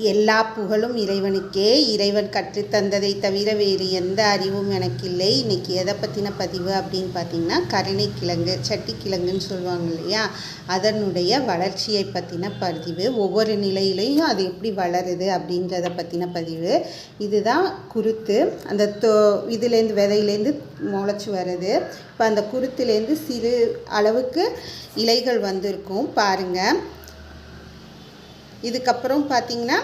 எல்லா புகழும் இறைவனுக்கே. இறைவன் கற்றுத்தந்ததை தவிர வேறு எந்த அறிவும் எனக்கு இல்லை இன்றைக்கி எதை பற்றின பதிவு அப்படின்னு பார்த்தீங்கன்னா கருணைக்கிழங்கு சட்டிக்கிழங்குன்னு சொல்லுவாங்க இல்லையா? அதனுடைய வளர்ச்சியை பற்றின பதிவு. ஒவ்வொரு நிலையிலையும் அது எப்படி வளருது அப்படின்றத பற்றின பதிவு. இதுதான் குருத்து. அந்த தோ இதுலேருந்து விதையிலேருந்து முளைச்சி வருது இப்போ அந்த குருத்துலேருந்து சிறு அளவுக்கு இலைகள் வந்திருக்கும். பாருங்கள் இதுக்கப்புறம் பார்த்தீங்கன்னா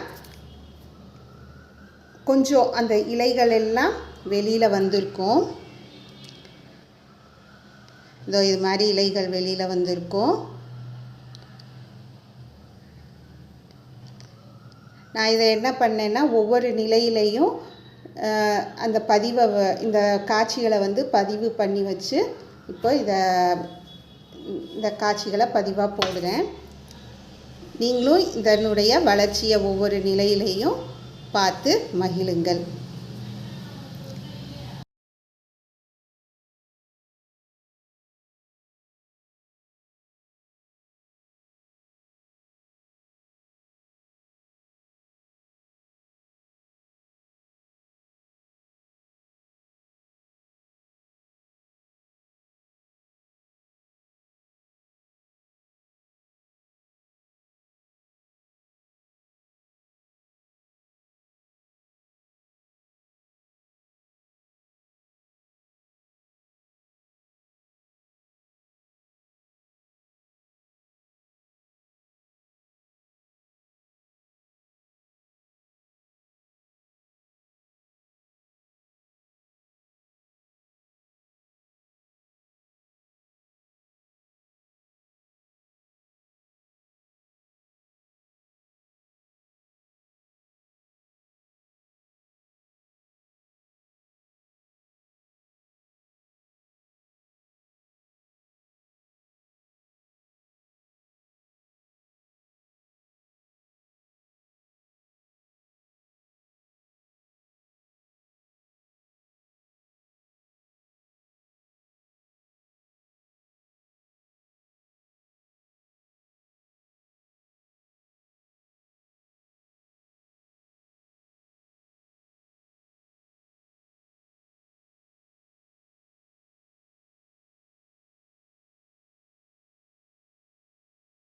கொஞ்சம் அந்த இலைகள் எல்லாம் வெளியில் வந்திருக்கும். இதோ இது மாதிரி இலைகள் வெளியில் வந்திருக்கும். நான் இதை என்ன பண்ணேன்னா ஒவ்வொரு நிலையிலையும் அந்த பதிவை இந்த காட்சிகளை வந்து பதிவு பண்ணி வச்சு இப்போ இதை இந்த காட்சிகளை பதிவாக போடுறேன். நீங்களும் இதனுடைய வளர்ச்சியை ஒவ்வொரு நிலையிலையும் பார்த்து மகிழுங்கள்.